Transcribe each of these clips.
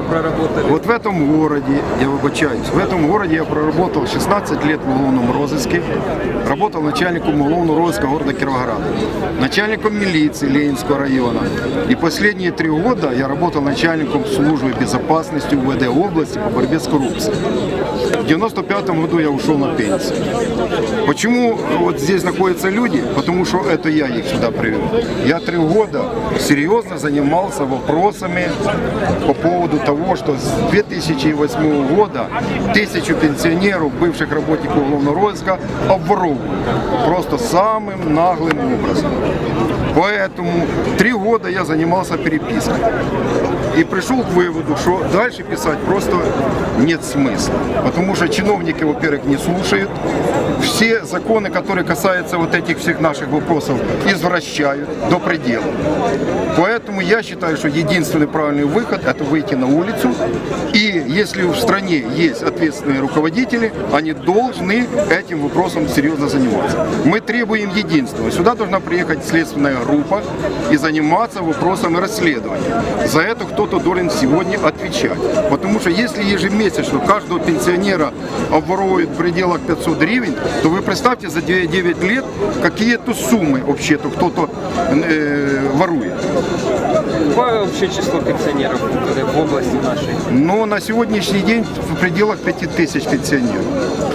проработали. Вот в этом городе, я выбачаюсь, в этом городе я проработал 16 лет в уголовном розыске, работал начальником уголовного розыска города Кировограда, начальником милиции Ленинского района. И последние три года я работал начальником службы безопасности УВД области по борьбе с коррупцией. В 95 году я ушел на пенсию. Почему вот здесь находятся люди? Потому что это я их сюда привел. Я три года серьезно занимался вопросами по поводу того, что с 2008 года тысячу пенсионеров, бывших работников уголовного розыска, обворовывают. Просто самым наглым образом. Поэтому три года я занимался перепиской. И пришел к выводу, что дальше писать просто нет смысла. Потому что чиновники, во-первых, не слушают. Все законы, которые касаются вот этих всех наших вопросов, извращают до предела. Поэтому я считаю, что единственный правильный выход – это выйти на улицу. И если в стране есть ответственные руководители, они должны этим вопросом серьезно заниматься. Мы требуем единства. Сюда должна приехать следственная группа и заниматься вопросами расследования. За это кто-то должен сегодня отвечать. Потому что если ежемесячно каждого пенсионера обворовывают в пределах 500 гривен, то вы представьте за 9 лет, какие-то суммы вообще-то кто-то э, ворует. Какое общее число пенсионеров в области нашей? Но на сегодняшний день в пределах 5000 пенсионеров.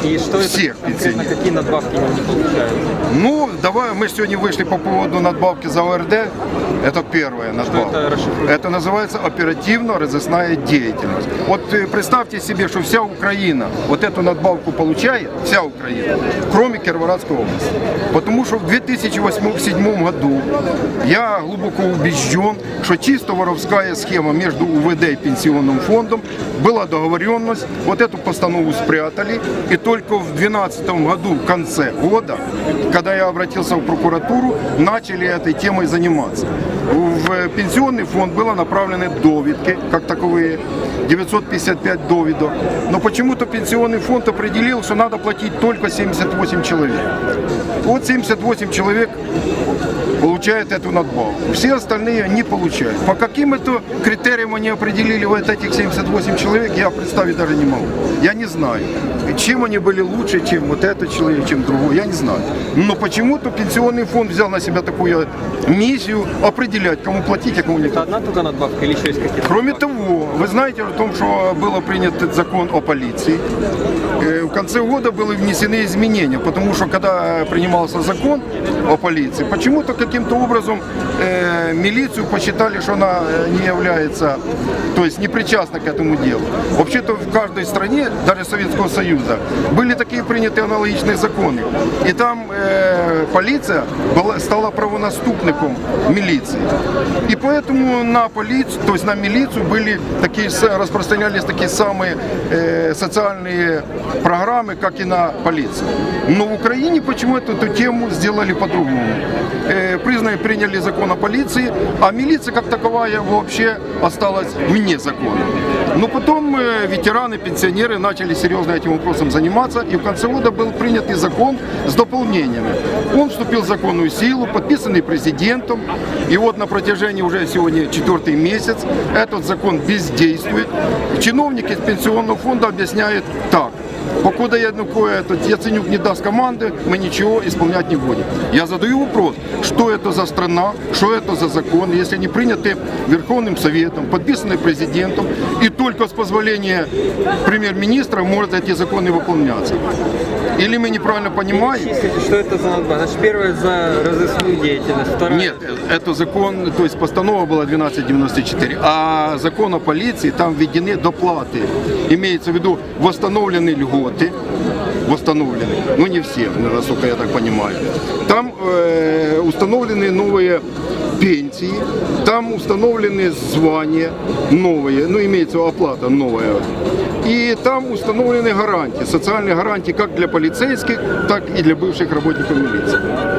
И что это Всех конкретно, пенсионеров. какие надбавки они получают? Ну, давай, мы сегодня вышли по поводу надбавки за ОРД. Это первая надбавка. это расшифруйте? Это называется оперативно-розыскная деятельность. Вот э, представьте себе, что вся Украина вот эту надбавку получает, вся Украина, кроме Кировоградской области. Потому что в 2008-2007 году я глубоко убежден, что чисто воровская схема между УВД и пенсионным фондом была договоренность, вот эту постанову спрятали, и только в 2012 году, в конце года, когда я обратился в прокуратуру, начали этой темой заниматься. В пенсионный фонд было направлены довідки, как таковые, 955 довідок. Но почему-то пенсионный фонд определил, что надо платить только 78 человек. Вот 78 человек получают эту надбавку. Все остальные не получают. По каким это критериям они определили вот этих 78 человек, я представить даже не могу. Я не знаю, чем они были лучше, чем вот этот человек, чем другой, я не знаю. Но почему-то пенсионный фонд взял на себя такую миссию определять, кому платить, а кому не Это одна только надбавка или еще есть какие-то? Кроме того, вы знаете о том, что было принят закон о полиции. Э, В конце года были внесены изменения, потому что когда принимался закон о полиции, почему-то каким-то образом э, милицию посчитали, что она э, не является, то есть не причастна к этому делу. Вообще-то в каждой стране, даже Советского Союза, были такие приняты аналогичные законы. И там э, полиция была, стала правонаступником милиции. И поэтому на полицию, то есть на милицию были такие, распространялись такие самые э, социальные программы, как и на полицию. Но в Украине почему-то эту тему сделали по-другому. Э, признали, приняли закон о полиции, а милиция как таковая вообще осталась вне закона. Но потом э, ветераны, пенсионеры начали серьезно этим вопросом заниматься, и в конце года был принят и закон с дополнениями. Он вступил в законную силу, подписанный президентом, и вот на протяжении уже сегодня четвертый месяц этот закон бездействует. Чиновники пенсионного фонда объясняют так. Покуда Янукович, этот Яценюк не даст команды, мы ничего исполнять не будем. Я задаю вопрос, что это за страна, что это за закон, если они приняты Верховным Советом, подписаны президентом, и только с позволения премьер-министра может эти законы выполняться. Или мы неправильно понимаем? Что это за надбавка? Значит, первая за разыскную деятельность, вторая... Нет, это закон, то есть постанова была 1294, а закон о полиции, там введены доплаты. Имеется в виду восстановлены льготы, восстановлены, ну не все, насколько я так понимаю. Там э, установлены новые пенсии, там установлены звания новые, ну имеется оплата новая. И там установлены гарантии, социальные гарантии как для полицейских, так и для бывших работников милиции.